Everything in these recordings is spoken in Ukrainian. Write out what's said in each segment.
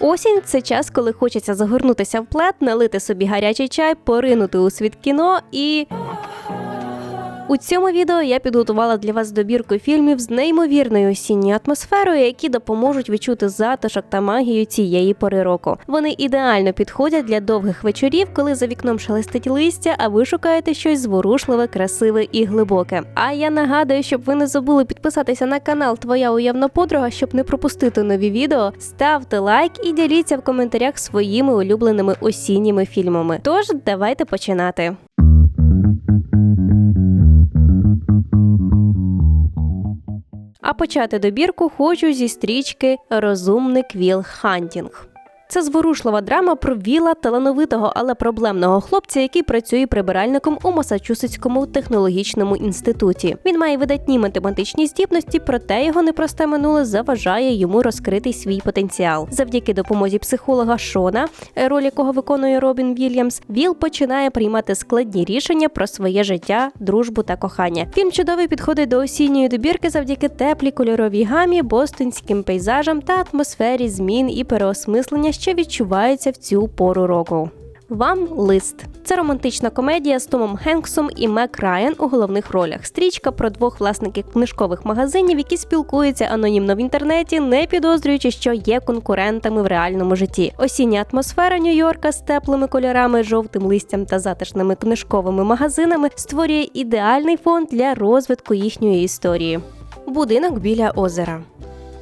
Осінь це час, коли хочеться загорнутися в плед, налити собі гарячий чай, поринути у світ кіно і. У цьому відео я підготувала для вас добірку фільмів з неймовірною осінньою атмосферою, які допоможуть відчути затишок та магію цієї пори року. Вони ідеально підходять для довгих вечорів, коли за вікном шелестить листя, а ви шукаєте щось зворушливе, красиве і глибоке. А я нагадую, щоб ви не забули підписатися на канал Твоя уявна подруга, щоб не пропустити нові відео. Ставте лайк і діліться в коментарях своїми улюбленими осінніми фільмами. Тож давайте починати. Почати добірку хочу зі стрічки Розумник Віл Хантінг. Це зворушлива драма про віла талановитого, але проблемного хлопця, який працює прибиральником у Масачусетському технологічному інституті. Він має видатні математичні здібності, проте його непросте минуле заважає йому розкрити свій потенціал. Завдяки допомозі психолога Шона, роль якого виконує Робін Вільямс, Віл починає приймати складні рішення про своє життя, дружбу та кохання. Фільм чудовий підходить до осінньої добірки завдяки теплій кольоровій гамі, бостонським пейзажам та атмосфері змін і переосмислення що відчувається в цю пору року. Вам лист. Це романтична комедія з Томом Хенксом і Мек Райан у головних ролях. Стрічка про двох власників книжкових магазинів, які спілкуються анонімно в інтернеті, не підозрюючи, що є конкурентами в реальному житті. Осіння атмосфера Нью-Йорка з теплими кольорами, жовтим листям та затишними книжковими магазинами створює ідеальний фон для розвитку їхньої історії. Будинок біля озера.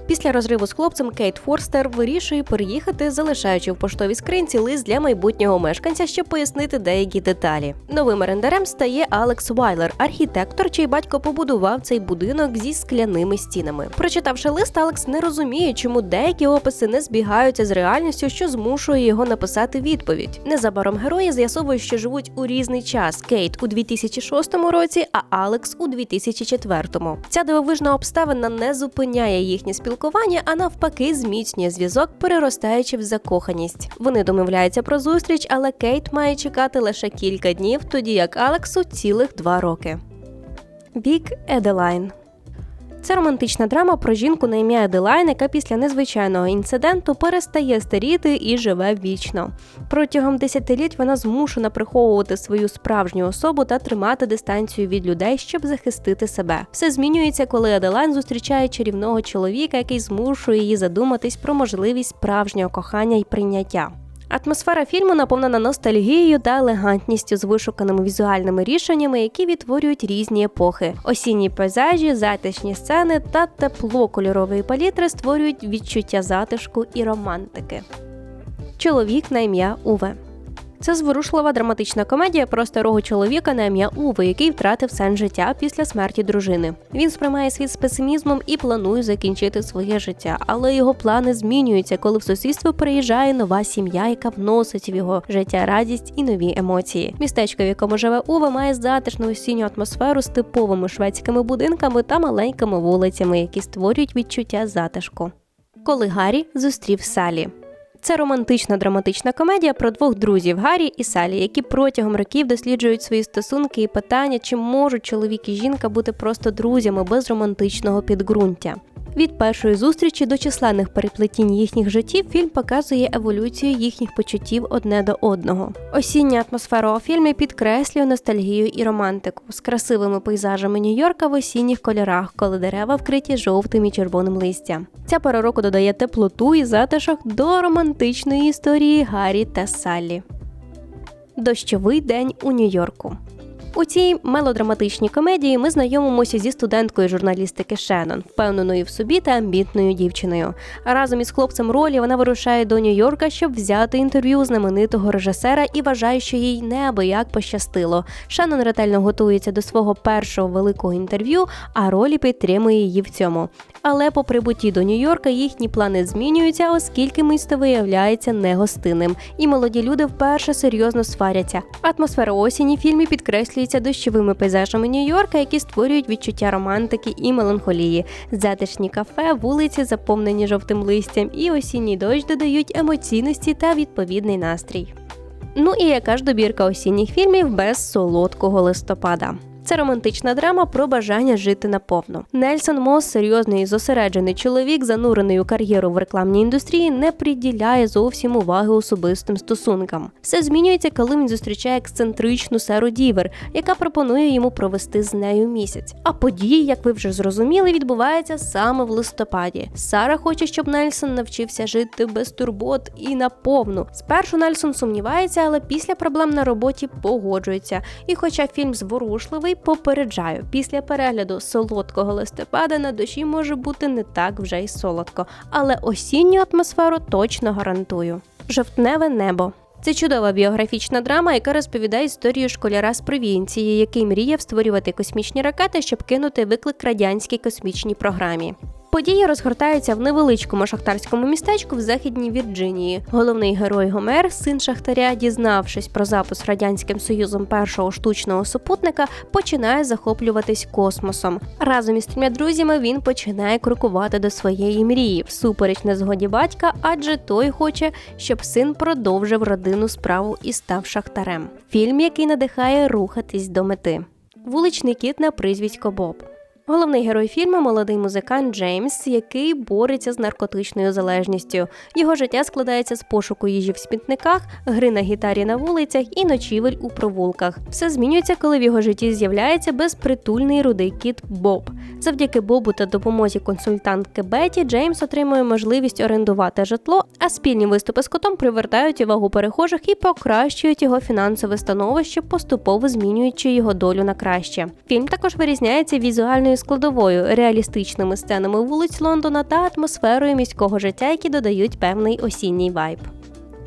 Після розриву з хлопцем Кейт Форстер вирішує переїхати, залишаючи в поштовій скринці лист для майбутнього мешканця, щоб пояснити деякі деталі. Новим орендарем стає Алекс Вайлер, архітектор, чий батько побудував цей будинок зі скляними стінами. Прочитавши лист, Алекс не розуміє, чому деякі описи не збігаються з реальністю, що змушує його написати відповідь. Незабаром герої з'ясовують, що живуть у різний час: Кейт у 2006 році, а Алекс у 2004. Ця дивовижна обставина не зупиняє їхнє спілкування спілкування, а навпаки, зміцнює зв'язок, переростаючи в закоханість. Вони домовляються про зустріч, але Кейт має чекати лише кілька днів, тоді як Алексу цілих два роки. Бік Еделайн це романтична драма про жінку на ім'я Еделайн, яка після незвичайного інциденту перестає старіти і живе вічно. Протягом десятиліть вона змушена приховувати свою справжню особу та тримати дистанцію від людей, щоб захистити себе. Все змінюється, коли Еделайн зустрічає чарівного чоловіка, який змушує її задуматись про можливість справжнього кохання і прийняття. Атмосфера фільму наповнена ностальгією та елегантністю з вишуканими візуальними рішеннями, які відтворюють різні епохи. Осінні пейзажі, затишні сцени та тепло кольорової палітри створюють відчуття затишку і романтики. Чоловік на ім'я Уве. Це зворушлива драматична комедія про старого чоловіка на ім'я Уве, який втратив сенс життя після смерті дружини. Він сприймає світ з песимізмом і планує закінчити своє життя, але його плани змінюються, коли в сусідство переїжджає нова сім'я, яка вносить в його життя радість і нові емоції. Містечко, в якому живе Уве, має затишну осінню атмосферу з типовими шведськими будинками та маленькими вулицями, які створюють відчуття затишку. Коли Гаррі зустрів Салі. Це романтична драматична комедія про двох друзів Гаррі і Салі, які протягом років досліджують свої стосунки і питання, чи можуть чоловік і жінка бути просто друзями без романтичного підґрунтя. Від першої зустрічі до численних переплетінь їхніх життів фільм показує еволюцію їхніх почуттів одне до одного. Осіння атмосфера у фільмі підкреслює ностальгію і романтику з красивими пейзажами Нью-Йорка в осінніх кольорах, коли дерева вкриті жовтим і червоним листям. Ця пора року додає теплоту і затишок до романтичної історії Гаррі та Саллі. Дощовий день у Нью-Йорку. У цій мелодраматичній комедії ми знайомимося зі студенткою журналістики Шеннон, впевненою в собі та амбітною дівчиною. Разом із хлопцем ролі вона вирушає до Нью-Йорка, щоб взяти інтерв'ю знаменитого режисера і вважає, що їй неабияк пощастило. Шеннон ретельно готується до свого першого великого інтерв'ю, а ролі підтримує її в цьому. Але по прибутті до Нью-Йорка їхні плани змінюються, оскільки місто виявляється негостинним, і молоді люди вперше серйозно сваряться. Атмосфера осені в фільмі підкреслюється дощовими пейзажами Нью-Йорка, які створюють відчуття романтики і меланхолії. Затишні кафе, вулиці, заповнені жовтим листям, і осінній дощ додають емоційності та відповідний настрій. Ну і яка ж добірка осінніх фільмів без солодкого листопада? Це романтична драма про бажання жити наповну. Нельсон Мос, серйозний і зосереджений чоловік, занурений у кар'єру в рекламній індустрії, не приділяє зовсім уваги особистим стосункам. Все змінюється, коли він зустрічає ексцентричну Серу Дівер, яка пропонує йому провести з нею місяць. А події, як ви вже зрозуміли, відбуваються саме в листопаді. Сара хоче, щоб Нельсон навчився жити без турбот і наповну. Спершу Нельсон сумнівається, але після проблем на роботі погоджується. І, хоча фільм зворушливий, попереджаю, після перегляду солодкого листопада на душі може бути не так вже й солодко, але осінню атмосферу точно гарантую. Жовтневе небо. Це чудова біографічна драма, яка розповідає історію школяра з провінції, який мріяв створювати космічні ракети, щоб кинути виклик радянській космічній програмі. Події розгортаються в невеличкому шахтарському містечку в західній Вірджинії. Головний герой Гомер, син шахтаря, дізнавшись про запуск радянським союзом першого штучного супутника, починає захоплюватись космосом. Разом із трьома друзями він починає крокувати до своєї мрії, всупереч незгоді батька, адже той хоче, щоб син продовжив родинну справу і став шахтарем. Фільм, який надихає рухатись до мети. Вуличний кіт на прізвисько Боб. Головний герой фільму молодий музикант Джеймс, який бореться з наркотичною залежністю. Його життя складається з пошуку їжі в смітниках, гри на гітарі на вулицях і ночівель у провулках. Все змінюється, коли в його житті з'являється безпритульний рудий кіт Боб. Завдяки Бобу та допомозі консультантки Беті Джеймс отримує можливість орендувати житло, а спільні виступи з котом привертають увагу перехожих і покращують його фінансове становище, поступово змінюючи його долю на краще. Фільм також вирізняється візуальною складовою, реалістичними сценами вулиць Лондона та атмосферою міського життя, які додають певний осінній вайб.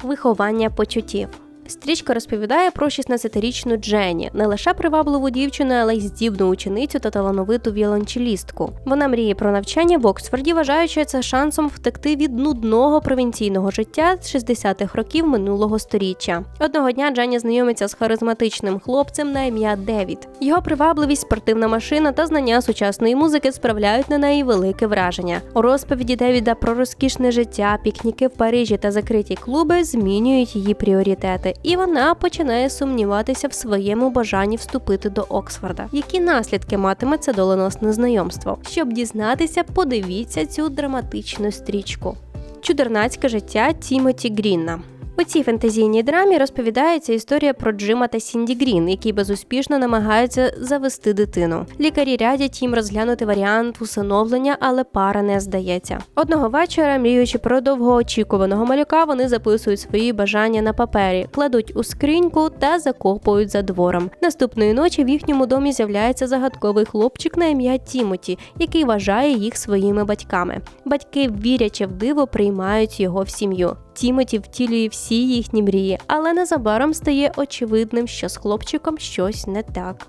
Виховання почуттів. Стрічка розповідає про 16-річну Дженні, не лише привабливу дівчину, але й здібну ученицю та талановиту віолончелістку. Вона мріє про навчання в Оксфорді, вважаючи це шансом втекти від нудного провінційного життя з 60-х років минулого століття. Одного дня Дженні знайомиться з харизматичним хлопцем на ім'я Девід. Його привабливість, спортивна машина та знання сучасної музики справляють на неї велике враження. У розповіді Девіда про розкішне життя, пікніки в Парижі та закриті клуби змінюють її пріоритети і вона починає сумніватися в своєму бажанні вступити до Оксфорда. Які наслідки матиме це доленосне знайомство? Щоб дізнатися, подивіться цю драматичну стрічку. Чудернацьке життя Тімоті Грінна. У цій фентезійній драмі розповідається історія про Джима та Сінді Грін, які безуспішно намагаються завести дитину. Лікарі радять їм розглянути варіант усиновлення, але пара не здається. Одного вечора, мріючи про довгоочікуваного малюка, вони записують свої бажання на папері, кладуть у скриньку та закопують за двором. Наступної ночі в їхньому домі з'являється загадковий хлопчик на ім'я Тімоті, який вважає їх своїми батьками. Батьки, вірячи в диво, приймають його в сім'ю. Тімоті втілює всі їхні мрії, але незабаром стає очевидним, що з хлопчиком щось не так.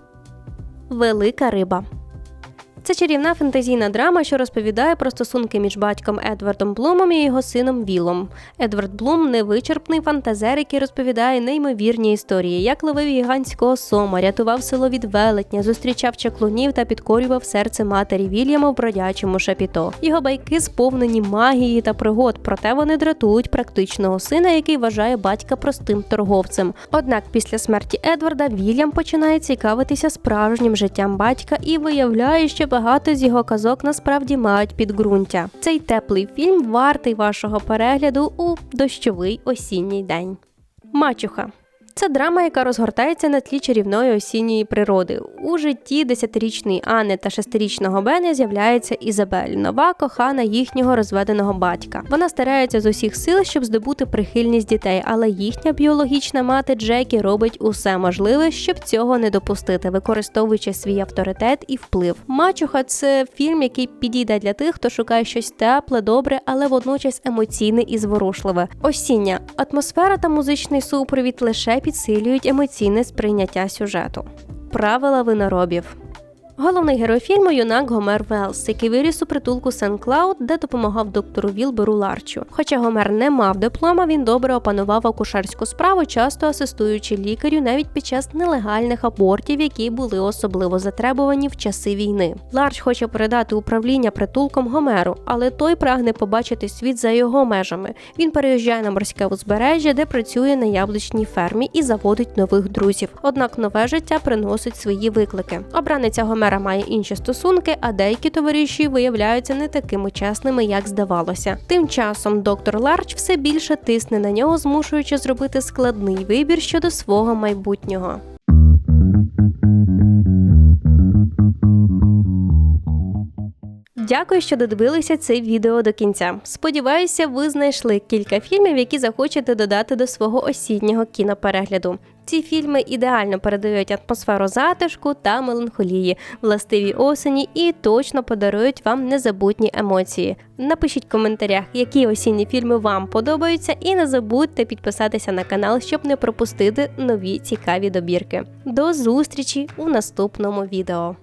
Велика риба. Це чарівна фентезійна драма, що розповідає про стосунки між батьком Едвардом Блумом і його сином Вілом. Едвард Блум невичерпний фантазер, який розповідає неймовірні історії, як ловив гігантського сома, рятував село від велетня, зустрічав чаклунів та підкорював серце матері Вільяма в бродячому шапіто. Його байки сповнені магії та пригод, проте вони дратують практичного сина, який вважає батька простим торговцем. Однак після смерті Едварда Вільям починає цікавитися справжнім життям батька і виявляє, що багато з його казок насправді мають підґрунтя. Цей теплий фільм вартий вашого перегляду у дощовий осінній день. Мачуха. Це драма, яка розгортається на тлі чарівної осінньої природи. У житті десятирічної Анни та шестирічного Бене з'являється Ізабель, нова кохана їхнього розведеного батька. Вона старається з усіх сил, щоб здобути прихильність дітей, але їхня біологічна мати Джекі робить усе можливе, щоб цього не допустити, використовуючи свій авторитет і вплив. Мачуха це фільм, який підійде для тих, хто шукає щось тепле, добре, але водночас емоційне і зворушливе. Осіння атмосфера та музичний супровід лише підсилюють емоційне сприйняття сюжету. Правила виноробів. Головний герой фільму юнак Гомер Велс, який виріс у притулку Сен Клауд, де допомагав доктору Вілберу Ларчу. Хоча Гомер не мав диплома, він добре опанував акушерську справу, часто асистуючи лікарю навіть під час нелегальних абортів, які були особливо затребувані в часи війни. Ларч хоче передати управління притулком Гомеру, але той прагне побачити світ за його межами. Він переїжджає на морське узбережжя, де працює на яблучній фермі і заводить нових друзів. Однак нове життя приносить свої виклики. Обраниця Гомера має інші стосунки, а деякі товариші виявляються не такими чесними, як здавалося. Тим часом доктор Ларч все більше тисне на нього, змушуючи зробити складний вибір щодо свого майбутнього. Дякую, що додивилися це відео до кінця. Сподіваюся, ви знайшли кілька фільмів, які захочете додати до свого осіннього кіноперегляду. Ці фільми ідеально передають атмосферу затишку та меланхолії, властиві осені і точно подарують вам незабутні емоції. Напишіть в коментарях, які осінні фільми вам подобаються, і не забудьте підписатися на канал, щоб не пропустити нові цікаві добірки. До зустрічі у наступному відео.